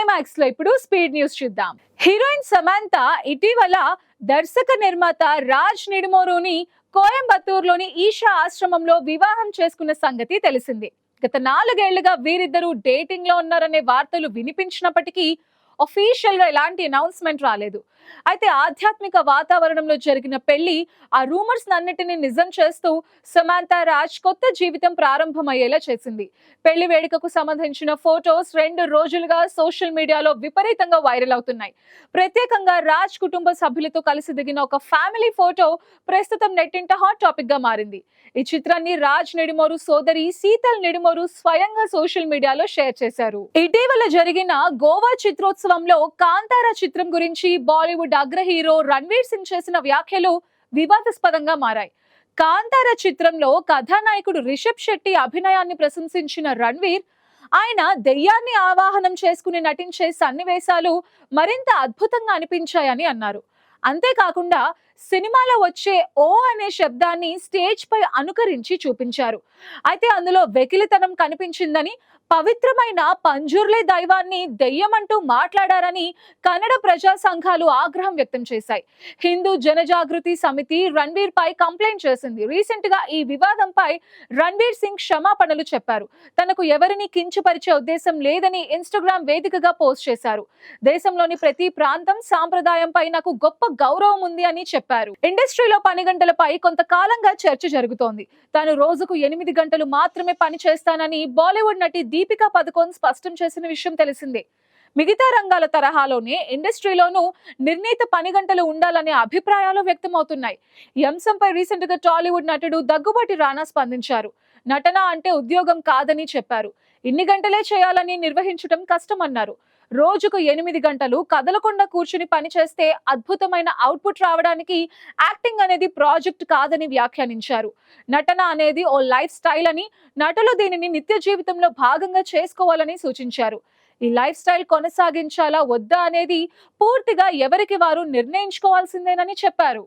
క్లైమాక్స్లో ఇప్పుడు speed news చూద్దాం. హీరోయిన్ సమంత ఇటీవల దర్శక నిర్మాత రాజ్ నిడుమోరుని కోయంబత్తూరులోని ఈషా ఆశ్రమంలో వివాహం చేసుకున్న సంగతి తెలిసింది. గత నాలుగేళ్ళుగా వీరిద్దరూ డేటింగ్లో ఉన్నారనే వార్తలు వినిపించినప్పటికీ గా ఎలాంటి అనౌన్స్మెంట్ రాలేదు. అయితే ఆధ్యాత్మిక వాతావరణంలో జరిగిన పెళ్ళి ఆ రూమర్స్ అన్నిటిని నిజం చేస్తూ సమాంతా రాజ్ కొత్త జీవితం ప్రారంభమయ్యేలా చేసింది. పెళ్ళి వేడుకకు సంబంధించిన ఫోటోస్ రెండు రోజులుగా సోషల్ మీడియాలో విపరీతంగా వైరల్ అవుతున్నాయి. ప్రత్యేకంగా రాజ్ కుటుంబ సభ్యులతో కలిసి దిగిన ఒక ఫ్యామిలీ ఫోటో ప్రస్తుతం నెట్టింట హాట్ టాపిక్గా మారింది. ఈ చిత్రాన్ని రాజ్ నిడుమోరు సోదరి శీతల్ నెడిమోరు స్వయంగా సోషల్ మీడియాలో షేర్ చేశారు. ఇటీవల జరిగిన గోవా చిత్రోత్సవంలో కాంతారా చిత్రం గురించి బాలీవుడ్ అగ్ర హీరో రణ్వీర్ సింగ్ చేసిన వ్యాఖ్యలు వివాదాస్పదంగా మారాయి. కాంతార చిత్రంలో కథానాయకుడు రిషబ్ శెట్టి అభినయాన్ని ప్రశంసించిన రణ్వీర్ ఆయన దెయ్యాన్ని ఆవాహనం చేసుకుని నటించే సన్నివేశాలు మరింత అద్భుతంగా అనిపించాయని అన్నారు. అంతేకాకుండా సినిమాలో వచ్చే ఓ అనే శబ్దాన్ని స్టేజ్ పై అనుకరించి చూపించారు. అయితే అందులో వెకిలితనం కనిపించిందని పవిత్రమైన పంజుర్లే దైవాన్ని దెయ్యమంటూ మాట్లాడారని కన్నడ ప్రజా సంఘాలు ఆగ్రహం వ్యక్తం చేశాయి. హిందూ జనజాగృతి సమితి రణ్వీర్ పై కంప్లైంట్ చేసింది. రీసెంట్గా ఈ వివాదంపై రణ్వీర్ సింగ్ క్షమాపణలు చెప్పారు. తనకు ఎవరిని కించపరిచే ఉద్దేశం లేదని ఇన్స్టాగ్రామ్ వేదికగా పోస్ట్ చేశారు. దేశంలోని ప్రతి ప్రాంతం సాంప్రదాయంపై నాకు గొప్ప గౌరవం ఉంది అని చెప్పారు. ఇండస్ట్రీలో పని గంటలపై కొంతకాలంగా చర్చ జరుగుతోంది. తాను రోజుకు ఎనిమిది గంటలు మాత్రమే పని చేస్తానని బాలీవుడ్ నటి దీపికా పదుకోన్ స్పష్టం చేసిన విషయం తెలిసిందే. మిగతా రంగాల తరహాలోనే ఇండస్ట్రీలోనూ నిర్ణీత పని గంటలు ఉండాలనే అభిప్రాయాలు వ్యక్తమవుతున్నాయి. ఈ అంశంపై రీసెంట్గా టాలీవుడ్ నటుడు దగ్గుబాటి రానా స్పందించారు. నటన అంటే ఉద్యోగం కాదని చెప్పారు. ఇన్ని గంటలే చేయాలని నిర్వహించడం కష్టమన్నారు. రోజుకు ఎనిమిది గంటలు కదలకుండా కూర్చుని పనిచేస్తే అద్భుతమైన అవుట్పుట్ రావడానికి యాక్టింగ్ అనేది ప్రాజెక్ట్ కాదని వ్యాఖ్యానించారు. నటన అనేది ఓ లైఫ్ స్టైల్ అని నటులు దీనిని నిత్య జీవితంలో భాగంగా చేసుకోవాలని సూచించారు. ఈ లైఫ్ స్టైల్ కొనసాగించాలా? వద్దా అనేది పూర్తిగా ఎవరికి వారు నిర్ణయించుకోవాల్సిందేనని చెప్పారు.